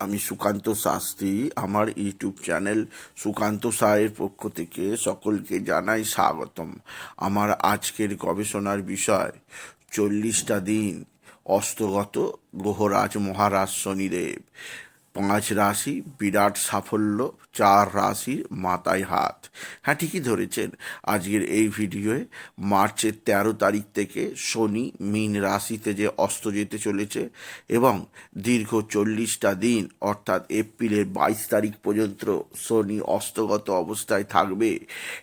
আমি সুকান্ত শাস্ত্রী, আমার YouTube channel Sukanta সায়ের পক্ষ থেকে সকলকে জানাই স্বাগতম। আমার আজকের গবেষণার বিষয়, চল্লিশটা দিন অস্তগত গ্রহরাজ মহারাজ শনিদেব। পাঁচ রাশি, বিরাট সাফল্য, চার রাশির মাথায় হাত। হ্যাঁ ঠিকই ধরেছেন। আজকের এই ভিডিওয়ে মার্চের তেরো তারিখ থেকে শনি মীন রাশিতে যে অস্ত যেতে চলেছে এবং দীর্ঘ চল্লিশটা দিন, অর্থাৎ এপ্রিলের বাইশ তারিখ পর্যন্ত শনি অস্তগত অবস্থায় থাকবে।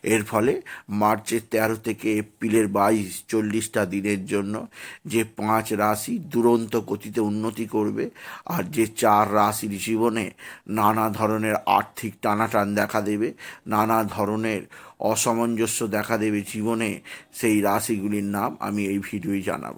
এর ফলে মার্চের তেরো থেকে এপ্রিলের বাইশ চল্লিশটা দিনের জন্য যে পাঁচ রাশি দুরন্ত গতিতে উন্নতি করবে আর যে চার রাশির জীবনে নানা ধরনের আর্থিক টানাটান দেখা দেবে, নানা ধরনের অসামঞ্জস্য দেখা দেবে জীবনে, সেই রাশিগুলির নাম আমি এই ভিডিওই জানাব।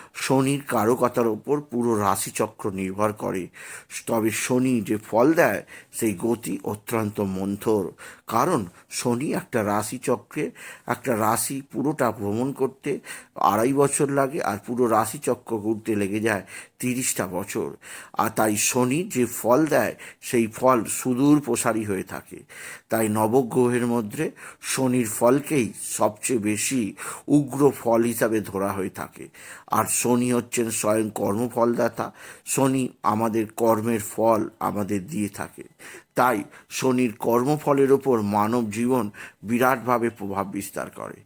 শনির কারকতার ওপর পুরো রাশিচক্র নির্ভর করে। তবে শনি যে ফল দেয়, সেই গতি অত্যন্ত মন্থর। কারণ শনি একটা রাশিচক্রে একটা রাশি পুরোটা ভ্রমণ করতে আড়াই বছর লাগে আর পুরো রাশিচক্র ঘুরতে লেগে যায় তিরিশটা বছর। আর তাই শনি যে ফল দেয়, সেই ফল সুদূর প্রসারী হয়ে থাকে। তাই নবগ্রহের মধ্যে শনির ফলকেই সবচেয়ে বেশি উগ্র ফল হিসাবে ধরা হয়ে থাকে। আর শনি হচ্ছেন স্বয়ং কর্মফলদাতা। শনি আমাদের কর্মের ফল আমাদের দিয়ে থাকে। তাই শনির কর্মফলের ওপর মানব জীবন বিরাটভাবে প্রভাব বিস্তার করে।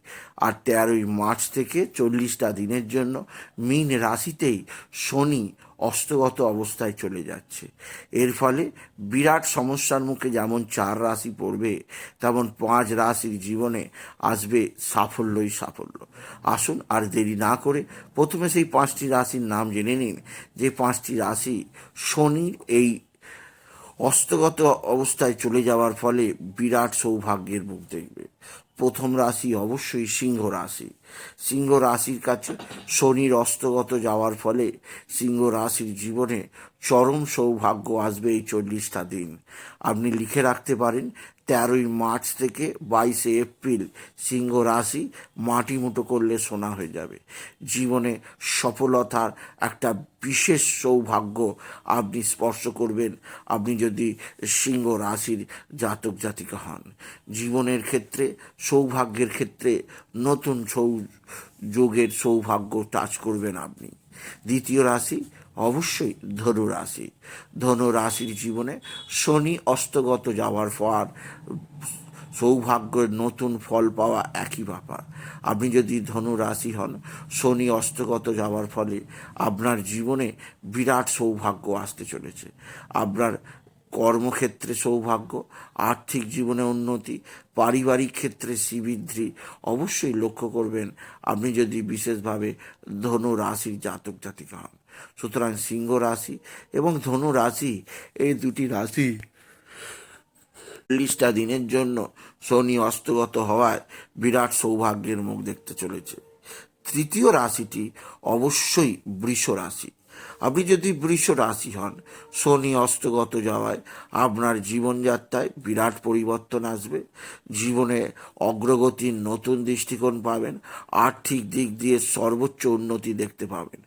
আর তেরোই মার্চ থেকে চল্লিশটা দিনের জন্য মিন রাশিতেই শনি অস্তগত অবস্থায় চলে যাচ্ছে। এর ফলে বিরাট সমস্যার মুখে যেমন চার রাশি পড়বে, তেমন পাঁচ রাশির জীবনে আসবে সাফল্যই সাফল্য। আসুন আর দেরি না করে প্রথমে সেই পাঁচটি রাশির নাম জেনে নিন, যে পাঁচটি রাশি শনি এই অস্তগত অবস্থায় চলে যাওয়ার ফলে বিরাট সৌভাগ্যের মুখ দেখবে। প্রথম রাশি অবশ্যই সিংহ রাশি। সিংহ রাশির কাছে শনির অস্তগত যাওয়ার ফলে সিংহ রাশির জীবনে চরম সৌভাগ্য আসবে এই চল্লিশটা দিন। আপনি লিখে রাখতে পারেন, তেরোই মার্চ থেকে বাইশে এপ্রিল সিংহ রাশি মাটি মুটো করলে সোনা হয়ে যাবে। জীবনে সফলতার একটা বিশেষ সৌভাগ্য আপনি স্পর্শ করবেন। আপনি যদি সিংহ রাশির জাতক জাতিকা হন, জীবনের ক্ষেত্রে, সৌভাগ্যের ক্ষেত্রে নতুন সৌ যোগের সৌভাগ্য টাচ করবেন আপনি। দ্বিতীয় রাশি, অবশ্যই ধনু রাশি। ধনু রাশির জীবনে শনি অস্তগত যাওয়ার পর সৌভাগ্যের নতুন ফল পাওয়া একই ব্যাপার। আপনি যদি ধনু রাশি হন, শনি অস্তগত যাওয়ার ফলে আপনার জীবনে বিরাট সৌভাগ্য আসতে চলেছে। আপনার কর্মক্ষেত্রে সৌভাগ্য, আর্থিক জীবনে উন্নতি, পারিবারিক ক্ষেত্রে শ্রীবৃদ্ধি অবশ্যই লক্ষ্য করবেন আপনি যদি বিশেষভাবে ধনু রাশির জাতক জাতিকা হন। সুতরাং সিংহ রাশি এবং ধনু রাশি এই দুটি রাশি চল্লিশটা দিনের জন্য শনি অস্তগত হওয়ায় বিরাট সৌভাগ্যের মুখ দেখতে চলেছে। তৃতীয় রাশিটি অবশ্যই বৃষ রাশি। আপনি যদি বৃষ রাশি হন, শনি অস্তগত যাওয়ায় আপনার জীবনযাত্রায় বিরাট পরিবর্তন আসবে। জীবনে অগ্রগতির নতুন দৃষ্টিকোণ পাবেন, আর্থিক দিক দিয়ে সর্বোচ্চ উন্নতি দেখতে পাবেন।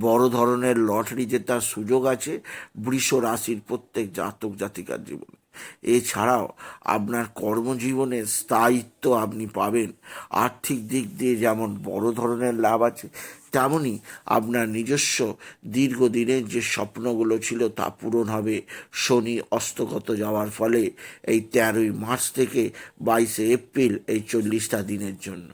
বড় ধরনের লটারি জেতার সুযোগ আছে বৃষ রাশির প্রত্যেক জাতক জাতিকার জীবনে। এছাড়াও আপনার কর্মজীবনে স্থায়িত্ব আপনি পাবেন। আর্থিক দিক দিয়ে যেমন বড় ধরনের লাভ আছে তেমনই আপনার নিজস্ব দীর্ঘদিনের যে স্বপ্নগুলো ছিল তা পূরণ হবে শনি অস্তগত যাওয়ার ফলে এই তেরোই মার্চ থেকে বাইশে এপ্রিল এই চল্লিশটা দিনের জন্য।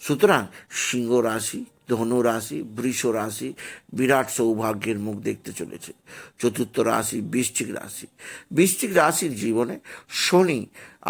সুতরাং সিংহ রাশি, ধনু রাশি, বৃষ রাশি বিরাট সৌভাগ্যের মুখ দেখতে চলেছে। চতুর্থ রাশি, বৃশ্চিক রাশি। বৃশ্চিক রাশির জীবনে শনি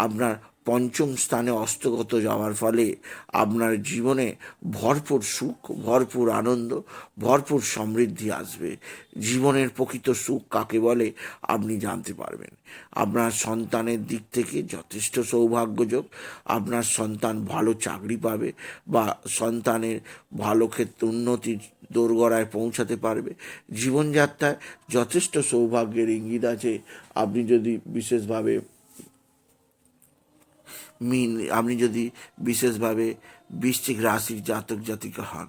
আপনার পঞ্চম স্থানে অস্তগত যাওয়ার ফলে আপনার জীবনে ভরপুর সুখ, ভরপুর আনন্দ, ভরপুর সমৃদ্ধি আসবে। জীবনের প্রকৃত সুখ কাকে বলে আপনি জানতে পারবেন। আপনার সন্তানের দিক থেকে যথেষ্ট সৌভাগ্যযোগ, আপনার সন্তান ভালো চাকরি পাবে বা সন্তানের ভালো ক্ষেত্রে উন্নতির দোরগড়ায় পৌঁছাতে পারবে। জীবনযাত্রায় যথেষ্ট সৌভাগ্যের ইঙ্গিত আছে। আপনি যদি বিশেষভাবে মিন আপনি যদি বিশেষভাবে বৃশ্চিক রাশির জাতক জাতিকা হন।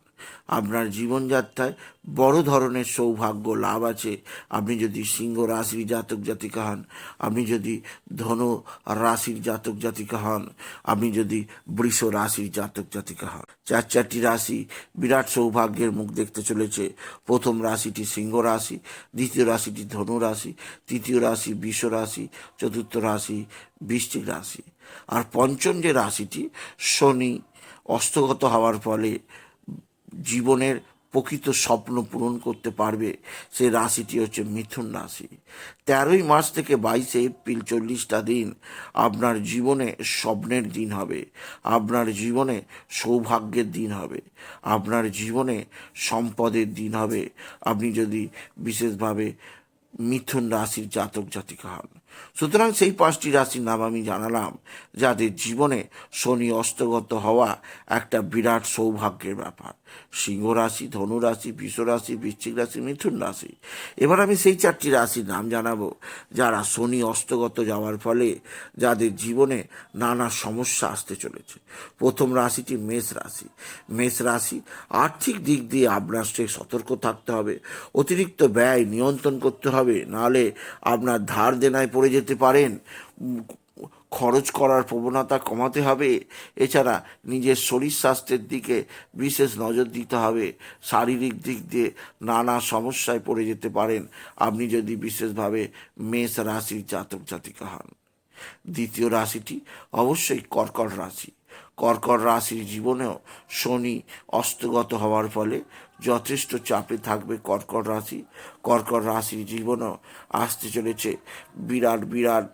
আপনার জীবনযাত্রায় বড় ধরনের সৌভাগ্য লাভ আছে। আপনি যদি সিংহ রাশির জাতক জাতিকা হন, আপনি যদি ধনু রাশির জাতক জাতিকা হন, আপনি যদি বৃষ রাশির জাতক জাতিকা হন। চার চারটি রাশি বিরাট সৌভাগ্যের মুখ দেখতে চলেছে। প্রথম রাশিটি সিংহ রাশি, দ্বিতীয় রাশিটি ধনু রাশি, তৃতীয় রাশি বৃষ রাশি, চতুর্থ রাশি বৃশ্চিক রাশি। আর পঞ্চম যে রাশিটি, শনি অস্তগত হওয়ার ফলে জীবনের প্রকৃত স্বপ্ন পূরণ করতে পারবে সেই রাশিটি হচ্ছে মিথুন রাশি। তেরোই মার্চ থেকে বাইশে এপ্রিল চল্লিশটা দিন আপনার জীবনে স্বপ্নের দিন হবে, আপনার জীবনে সৌভাগ্যের দিন হবে, আপনার জীবনে সম্পদের দিন হবে। আপনি যদি বিশেষভাবে মিথুন রাশির জাতক জাতিকা হন সুতরাং সেই পাঁচটি রাশির নাম আমি জানালাম, যাদের জীবনে শনি অস্তগত হওয়া একটা বিরাট সৌভাগ্যের ব্যাপার। সিংহ রাশি, ধনু রাশি, বৃষ রাশি, বৃশ্চিক রাশি, মিথুন রাশি। এবার আমি সেই চারটি রাশির নাম জানাব, যারা শনি অস্তগত যাওয়ার ফলে যাদের জীবনে নানা সমস্যা আসতে চলেছে। প্রথম রাশিটি মেষ রাশি। মেষ রাশি আর্থিক দিক দিয়ে আপনার সে সতর্ক থাকতে হবে, অতিরিক্ত ব্যয় নিয়ন্ত্রণ করতে হবে, নাহলে আপনার ধার দেনায় পড়ে যেতে পারেন। খরচ করার প্রবণতা কমাতে হবে। এছাড়া নিজের শরীর স্বাস্থ্যের দিকে বিশেষ নজর দিতে হবে। শারীরিক দিক দিয়ে নানা সমস্যায় পড়ে যেতে পারেন। আপনি যদি বিশেষভাবে মেষ রাশির জাতক জাতিকা হন। দ্বিতীয় রাশিটি অবশ্যই কর্কট রাশি। কর্কট রাশির জীবনেও শনি অস্তগত হওয়ার ফলে যথেষ্ট চাপে থাকবে কর্কট রাশি। কর্কট রাশির জীবনেও আসতে চলেছে। বিরাট বিরাট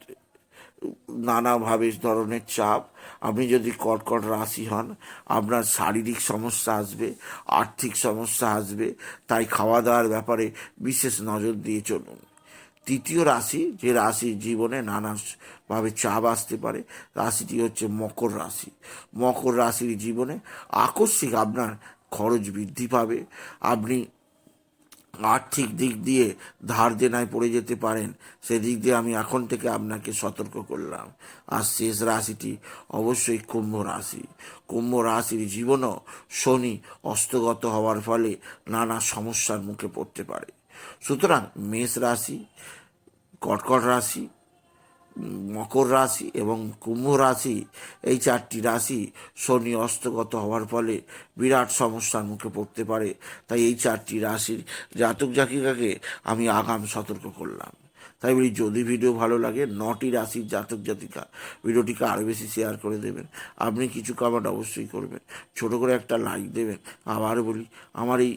নানাভাবে ধরনের চাপ। আপনি যদি কটকট রাশি হন, আপনার শারীরিক সমস্যা আসবে, আর্থিক সমস্যা আসবে, তাই খাওয়া দাওয়ার ব্যাপারে বিশেষ নজর দিয়ে চলুন। তৃতীয় রাশি, যে রাশি জীবনে নানাভাবে চাপ আসতে পারে, রাশিটি হচ্ছে মকর রাশি। মকর রাশির জীবনে আকস্মিক আপনার খরচ বৃদ্ধি পাবে। আপনি আর্থিক দিক দিয়ে ধার দেনায় পড়ে যেতে পারেন, সেদিক দিয়ে আমি এখন থেকে আপনাকে সতর্ক করলাম। আর শেষ রাশিটি অবশ্যই কুম্ভ রাশি। কুম্ভ রাশির জীবনও শনি অস্তগত হওয়ার ফলে নানা সমস্যার মুখে পড়তে পারে। সুতরাং মেষ রাশি কটকট রাশি মকর রাশি এবং কুম্ভ রাশি, এই চারটি রাশি শনি অস্তগত হওয়ার ফলে বিরাট সমস্যার মুখে পড়তে পারে। তাই এই চারটি রাশির জাতক জাতিকাকে আমি আগাম সতর্ক করলাম। তাই বলি, যদি ভিডিও ভালো লাগে, নটি রাশির জাতক জাতিকা ভিডিওটিকে আরও বেশি শেয়ার করে দেবেন। আপনি কিছু কমেন্ট অবশ্যই করবেন। ছোট করে একটা লাইক দেবেন। আবার বলি, আমার এই